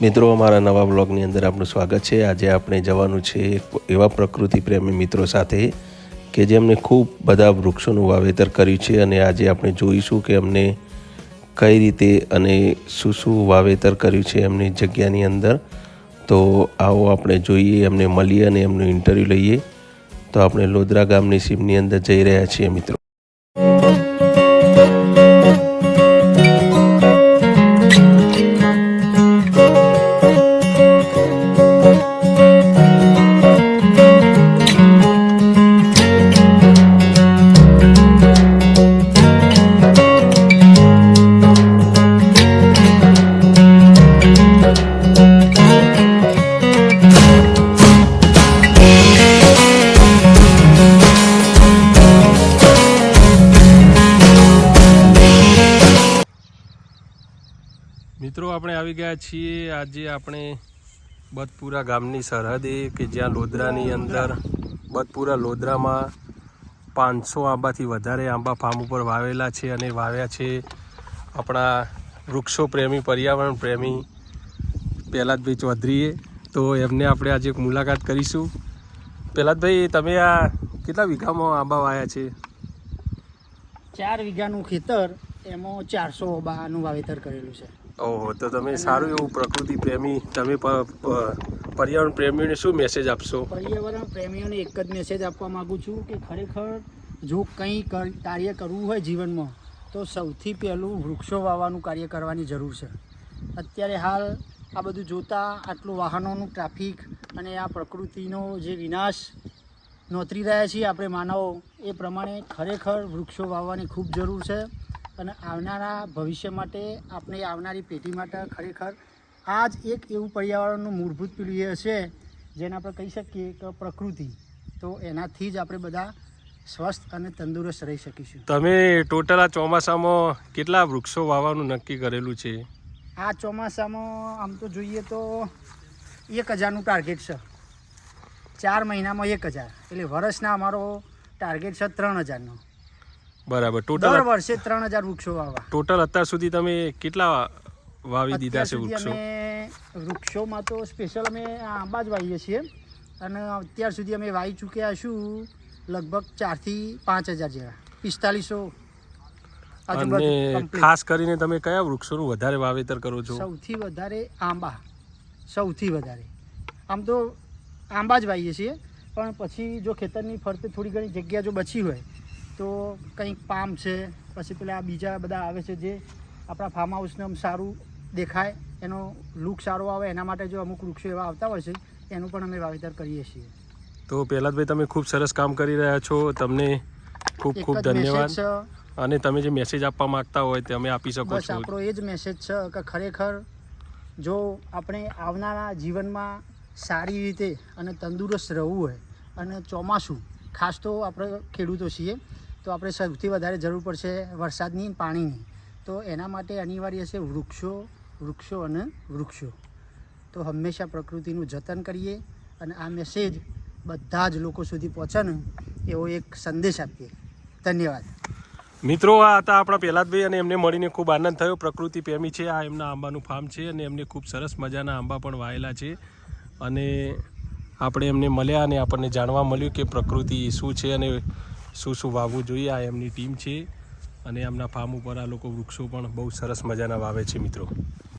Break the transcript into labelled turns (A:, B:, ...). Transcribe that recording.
A: મિત્રો, અમારા નવા બ્લોગની અંદર આપનું સ્વાગત છે. આજે આપણે જવાનું છે એવા પ્રકૃતિ પ્રેમી મિત્રો સાથે કે જેમણે ખૂબ બધા વૃક્ષોનું વાવેતર કર્યું છે અને આજે આપણે જોઈશું કે અમને કઈ રીતે અને શું શું વાવેતર કર્યું છે એમની જગ્યાની અંદર. તો આવો આપણે જોઈએ, એમને મળીએ અને એમનું ઇન્ટરવ્યૂ લઈએ. તો આપણે લોદરા ગામની સીમની અંદર જઈ રહ્યા છીએ મિત્રો. મિત્રો, આપણે આવી ગયા છીએ આજે આપણે બદપુરા ગામની સરહદે કે જ્યાં લોદરાની અંદર બદપુરા લોધરામાં પાંચસો આંબાથી વધારે આંબા ફાર્મ ઉપર વાવેલા છે અને વાવ્યા છે આપણા વૃક્ષો પ્રેમી, પર્યાવરણ પ્રેમી પહેલાદભાઈ ચૌધરીએ. તો એમને આપણે આજે એક મુલાકાત કરીશું. પહેલાદભાઈ, તમે આ કેટલા વીઘામાં આંબા વાવ્યા છે?
B: ચાર વીઘાનું ખેતર, એમાં ચારસો આંબાનું વાવેતર કરેલું છે.
A: ઓહો, તો તમે સારું એવું પ્રકૃતિ પ્રેમી, તમે પર્યાવરણ પ્રેમીઓને શું મેસેજ આપશો?
B: પર્યાવરણ પ્રેમીઓને એક જ મેસેજ આપવા માંગુ છું કે ખરેખર જો કંઈ કાર્ય કરવું હોય જીવનમાં, તો સૌથી પહેલું વૃક્ષો વાવવાનું કાર્ય કરવાની જરૂર છે. અત્યારે હાલ આ બધું જોતાં આટલું વાહનોનું ટ્રાફિક અને આ પ્રકૃતિનો જે વિનાશ નોતરી રહ્યા છીએ આપણે માનવો, એ પ્રમાણે ખરેખર વૃક્ષો વાવવાની ખૂબ જરૂર છે. અને આવનારા ભવિષ્ય માટે આપણે આવનારી પેઢી માટે ખરેખર આ જ એક એવું પર્યાવરણનું મૂળભૂત પેલું એ હશે જેને આપણે કહી શકીએ કે પ્રકૃતિ. તો એનાથી જ આપણે બધા સ્વસ્થ અને તંદુરસ્ત રહી શકીશું.
A: તમે ટોટલ આ ચોમાસામાં કેટલા વૃક્ષો વાવવાનું નક્કી કરેલું છે?
B: આ ચોમાસામાં આમ તો જોઈએ તો એક હજારનું ટાર્ગેટ છે. ચાર મહિનામાં એક હજાર. એટલે વર્ષના અમારો ટાર્ગેટ છે ત્રણ હજારનો.
A: બરાબર.
B: દર
A: ટોટલ
B: વર્ષે ત્રણ હજાર વૃક્ષો વાવવા.
A: ટોટલ અત્યાર સુધી તમે કેટલા વાવી દીધા છે વૃક્ષો?
B: વૃક્ષોમાં તો સ્પેશિયલ અમે આંબા જ વાવીએ છીએ. અને અત્યાર સુધી અમે વાવી ચૂક્યા છું લગભગ ચારથી પાંચ હજાર જેવા. પિસ્તાલીસો
A: અને ખાસ કરીને તમે કયા વૃક્ષોનું વધારે વાવેતર કરો છો?
B: સૌથી વધારે આંબા. સૌથી વધારે. આમ તો આંબા જ વાવીએ છીએ. પણ પછી જો ખેતરની ફરતે થોડી ઘણી જગ્યા જો બચી હોય તો કંઈક પામ છે પછી પેલા બીજા બધા આવે છે જે આપણા ફાર્મ હાઉસને આમ સારું દેખાય એનો લુક સારો આવે એના માટે જો અમુક વૃક્ષો એવા આવતા હોય છે એનું પણ અમે વાવેતર કરીએ છીએ.
A: તો પહેલાં તમે ખૂબ સરસ કામ કરી રહ્યા છો. તમને ખૂબ ખૂબ ધન્યવાદ. અને તમે જે મેસેજ આપવા માંગતા હોય તે અમે આપી શકો છો.
B: આપણો એ જ મેસેજ છે કે ખરેખર જો આપણે આવનારા જીવનમાં સારી રીતે અને તંદુરસ્ત રહેવું હોય અને ચોમાસું ખાસ તો આપણે ખેડૂતો છીએ તો આપણે સૌથી વધારે જરૂર પડશે વરસાદની પાણીની. તો એના માટે અનિવાર્ય છે વૃક્ષો વૃક્ષો અને વૃક્ષો. તો હંમેશા પ્રકૃતિનું જતન કરીએ અને આ મેસેજ બધા જ લોકો સુધી પહોંચે એવો એક સંદેશ આપીએ. ધન્યવાદ.
A: મિત્રો, આ હતા આપણા પહેલાદભાઈ અને એમને મળીને ખૂબ આનંદ થયો. પ્રકૃતિ પ્રેમી છે, આ એમના આંબાનું ફાર્મ છે અને એમને ખૂબ સરસ મજાના આંબા પણ વાયેલા છે. અને આપણે એમને મળ્યા અને આપણને જાણવા મળ્યું કે પ્રકૃતિ શું છે અને શું શું વાવવું જોઈએ, આ એમની ટીમ છે અને એમના ફાર્મ ઉપર આ લોકો વૃક્ષો પણ બહુ સરસ મજાના વાવે છે મિત્રો.